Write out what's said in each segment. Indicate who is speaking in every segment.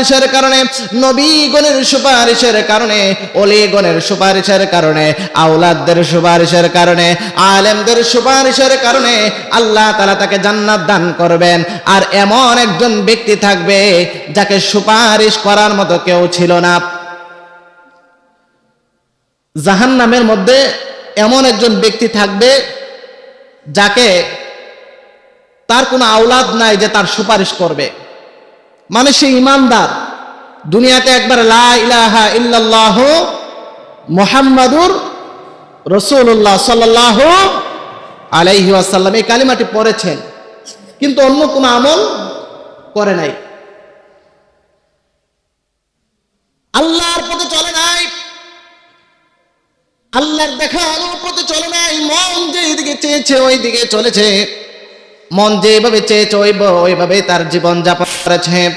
Speaker 1: সুপারিশের কারণে নবীগণের সুপারিশের কারণে অলিগণের সুপারিশের কারণে, আওলাদদের সুপারিশের কারণে, আলেমদের সুপারিশের কারণে আল্লাহ তালা তাকে জান্নাত দান করবেন। আর এমন একজন ব্যক্তি থাকবে যাকে সুপারিশ করার মতো কেউ ছিল না। জাহান নামের মধ্যে এমন একজন ব্যক্তি থাকবে যাকে তার কোনো আওলাদ নাই যে তার সুপারিশ করবে। মানে সে ইমানদার। দুনিয়াতে একবার লা ইলাহা মোহাম্মদুর রসুল্লাহ সাল্লাহ আলাইহি আসাল্লাম এই কালিমাটি পড়েছেন। কিন্তু অন্য কোনো আমল করে নাই। আল্লাহর পথে চলে নাই। আল্লাহর দেখানোর পথে চলে নাই। মন যে যেদিকে চেয়েছে ওই দিকে চলেছে। মন যেভাবে চেয়েছে, ওইভাবে তার জীবন যাপন করেছে।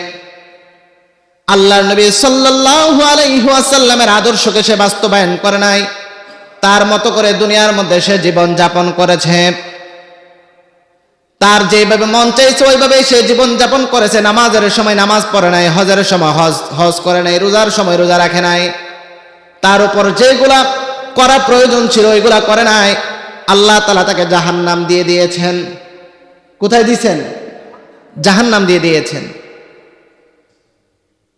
Speaker 1: আল্লাহর নবী সাল্লাল্লাহু আলাইহি আদর্শকে সে বাস্তবায়ন করে নাই। তার মতো করে দুনিয়ার মধ্যে সে জীবন যাপন করেছে। তার যেভাবে মন চাইছে ওইভাবে সে জীবন যাপন করেছে। নামাজের সময় নামাজ পড়ে নাই, হজের সময় হজ হজ করে নাই, রোজার সময় রোজা রাখে নাই। তার উপর যেগুলা করা প্রয়োজন ছিল, ওইগুলা করে নাই। আল্লাহ তালা তাকে জাহান্নাম দিয়ে দিয়েছেন। কোথায় দিয়েছেন? জাহান্নাম দিয়ে দিয়েছেন।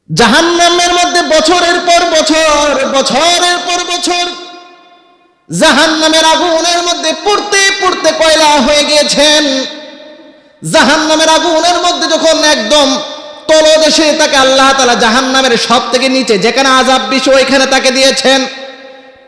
Speaker 1: জাহান্নামের মধ্যে বছরের পর বছর, বছরের পর বছর জাহান্নামের আগুনের মধ্যে পড়তে পড়তে কয়লা হয়ে গিয়েছেন। জাহান্নামের আগুনের মধ্যে যখন একদম তলদেশে তাকে আল্লাহ তালা জাহান্নামের সব থেকে নিচে যেখানে আজাব বেশি ওইখানে তাকে দিয়েছেন।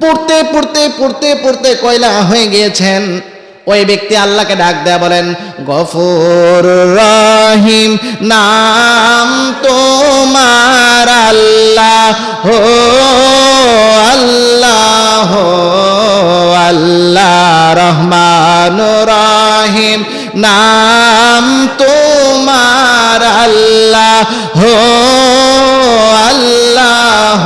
Speaker 1: পড়তে পড়তে পড়তে পড়তে কয়লা হয়ে গিয়েছেন। ওই ব্যক্তি আল্লাহকে ডাক দেয়া বলেন, গফুর রহিম, নাম তোমার আল্লাহ হো আল্লাহ হো আল্লাহ রহমান রহিম, নাম তোমার আল্লাহ হো আল্লাহ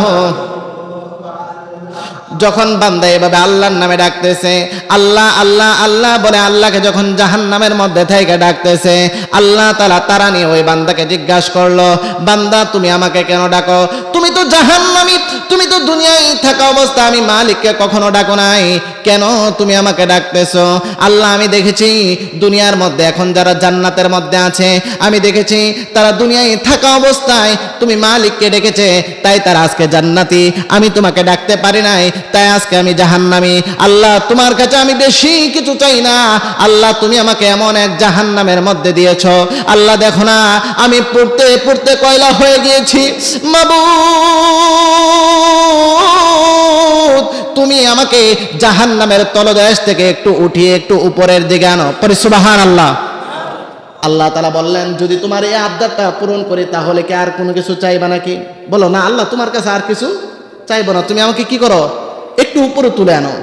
Speaker 1: যখন বান্দা এভাবে আল্লাহর নামে ডাকতেছে, আল্লাহ আল্লাহ আল্লাহ বলে আল্লাহকে যখন জাহান নামের মধ্যে থেকে ডাকতেছে, আল্লাহ তালা তারা নিয়ে ওই বান্দাকে জিজ্ঞাসা করল, বান্দা তুমি আমাকে কেন ডাকো? তুমি তো জাহান নামি তুমি তো দুনিয়ায় থাকা অবস্থা আমি মালিককে কখনো ডাকো নাই। কেন তুমি আমাকে ডাকতেছো? আল্লাহ, আমি দেখেছি দুনিয়ার মধ্যে, এখন যারা জান্নাতের মধ্যে আছে, আমি দেখেছি তারা দুনিয়ায় থাকা অবস্থায় তুমি মালিককে ডেকেছে, তাই তারা আজকে জান্নাতি। আমি তোমাকে ডাকতে পারি নাই, তাই আজকে আমি জাহান্নামি। আল্লাহ, তোমার কাছে আমি বেশি কিছু চাই না। আল্লাহ, তুমি আমাকে এমন এক জাহান্নামের মধ্যে দিয়েছ। আল্লাহ, দেখো না, আমি পড়তে পড়তে কয়লা হয়ে গিয়েছি। মাবু আমাকে জাহান্নামের তলদেশ থেকে একটু উঠিয়ে একটু উপরের দিকে আনো। পরিসুবাহান আল্লাহ আল্লাহ তালা বললেন, যদি তোমার এই আবদারটা পূরণ করি, তাহলে কি আর কোনো কিছু চাইবা নাকি? বলো, না, আল্লাহ তোমার কাছে আর কিছু চাইব না। তুমি আমাকে কি করো? একটু উপরে তুলে আনো।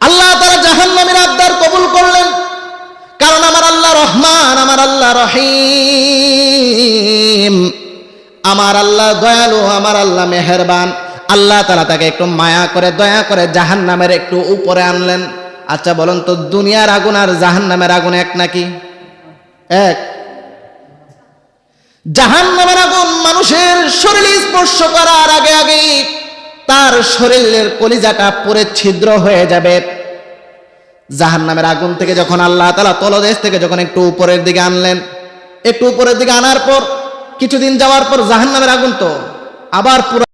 Speaker 1: আল্লাহ তারা জাহান্নামের আবদার কবুল করলেন। কারণ আমার আল্লাহ রহমান, আমার আল্লাহ রহিম। আমার আল্লাহ দয়ালু, আমার আল্লাহ মেহেরবান। আল্লাহ তালা তাকে একটু মায়া করে, দয়া করে জাহান নামের একটু উপরে আনলেন। আচ্ছা বলুন তো, দুনিয়ার আগুন আর জাহান নামের আগুন এক নাকি? এক। জাহান নামের আগুন মানুষের শরীরে স্পর্শ করার আগে আগে তার শরীরের কলিজাটা পরে ছিদ্র হয়ে যাবে। জাহান নামের আগুন থেকে যখন আল্লাহ তালা তলদেশ থেকে যখন একটু উপরের দিকে আনলেন, একটু উপরের দিকে আনার পর কিছুদিন যাওয়ার পর জাহান নামের আগুন তো আবার পুরো